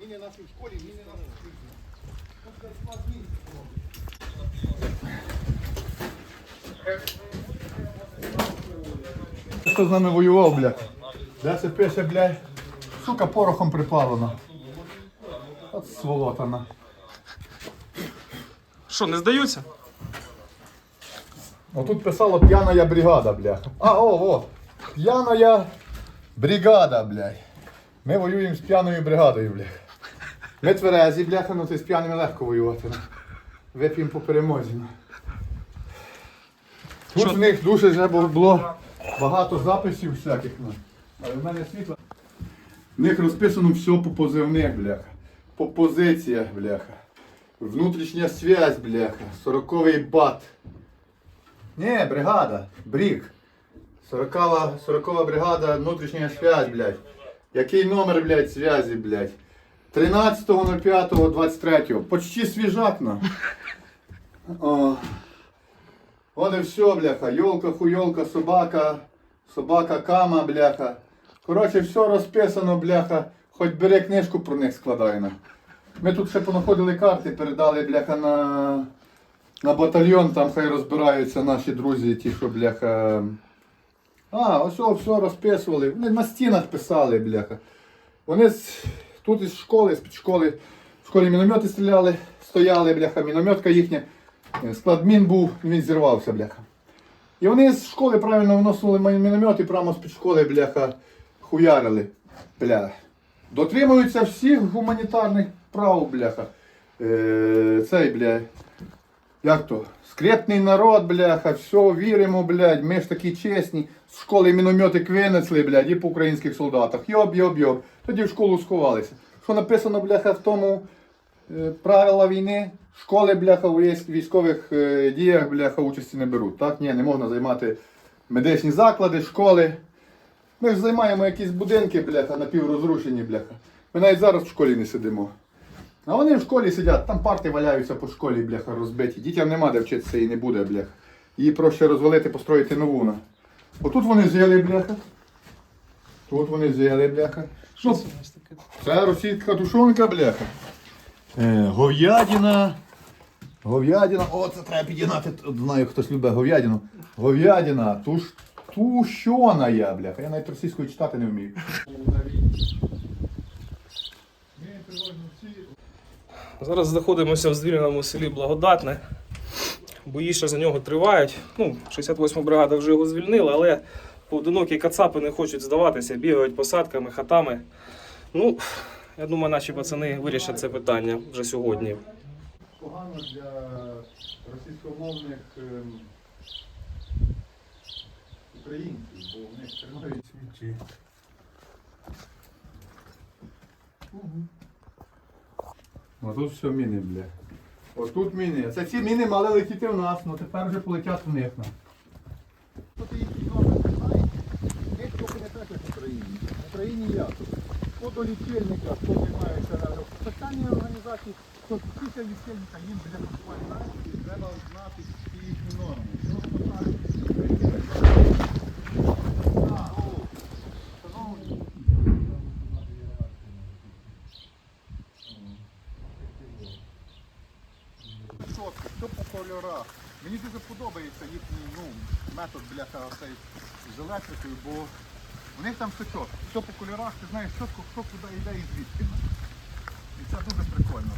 Міни наші в школі, міни наші в школі. Хто з нами воював, блядь? Де це пише, блядь? Сука, порохом припалена. От сволотана. Що, не здаються? Отут писало п'яная бригада, бляха. А, о, о. П'яная бригада, блядь. Ми воюємо з п'яною бригадою, бляха. Ми тверезі, бляха, ну ти з п'яними легко воювати. Ну. Вип'ємо по перемозі. Ну. Тут в них дуже вже бу- було багато записів всяких. Ну. Але в мене світло. В них розписано все по позивних, бляха. По позиціях, бляха. Внутрішня связь, бляха. Сороковий бат. Не, бригада, бриг. Сорокова, сорокова бригада, внутрішня связь, блядь. Який номер, блядь, связі, блядь? 13.05.23. Почти свіжак, на. О. От і все, бляха. Йолка, хуйолка, собака, собака, кама, бляха. Коротше, все розписано, бляха. Хоч бери книжку про них складай. Ми тут ще понаходили карти, передали, бляха, на, на батальйон, там хай розбираються наші друзі, ті, що, бляха. А, ось о, все розписували. Вони на стінах писали, бляха. Вони тут із школи, з-під школи, в школі міномети стріляли, стояли, бляха, мінометка їхня. Складмін Склад мін був, він зірвався, бляха. І вони з школи правильно вносили міномет і прямо з-під школи, бляха, хуярили. Бля. Дотримуються всіх гуманітарних прав, бляха. Е, цей, бля. Як то? Скрепний народ, бляха, все, віримо, блядь, ми ж такі чесні. З школи мінометик винесли, блядь, і по українських солдатах. Йоб, йоб, йоб. Тоді в школу сховалися. Що написано, бляха, в тому е, правила війни? Школи, бляха, у військових е, діях, бляха, участі не беруть. Так? Ні, не можна займати медичні заклади, школи. Ми ж займаємо якісь будинки, бляха, напіврозрушені, бляха. Ми навіть зараз в школі не сидимо. А вони в школі сидять, там парти валяються по школі, бляха, розбиті. Дітям нема де вчитися і не буде, бляха. Її проще розвалити, построїти нову. на. Отут вони жили, бляха. Тут вони жили, бляха. Ну, це російська тушонка, бляха. Е, говядина. Говядина. О, це треба підігнати. Знаю, хтось любить говядину. Говядина. Туш... Тушона я, бляха. Я навіть російською читати не вмію. Зараз знаходимося в звільненому селі Благодатне. Бої ще за нього тривають. Ну, 68 бригада вже його звільнила, але поодинокі кацапи не хочуть здаватися, бігають посадками, хатами. Ну, я думаю, наші пацани вирішать це питання вже сьогодні. Погано для російськомовних ем, українців, бо в них тримають свічі. Ось тут все міни, бля. Ось тут міни. Це ці міни мали летіти в нас, але тепер вже полетять в них. Тут знаєте? Них трохи не так, як в Україні. В Україні як? Хто до лічильника, хто займається. Питання організації, хто після лічильника їм для і треба знати всі їхні норми. кольорах. Мені дуже подобається їхній ну, метод бляха цей з електрикою, бо у них там все що, Все по кольорах, ти знаєш, чітко, хто куди йде і звідки. І це дуже прикольно.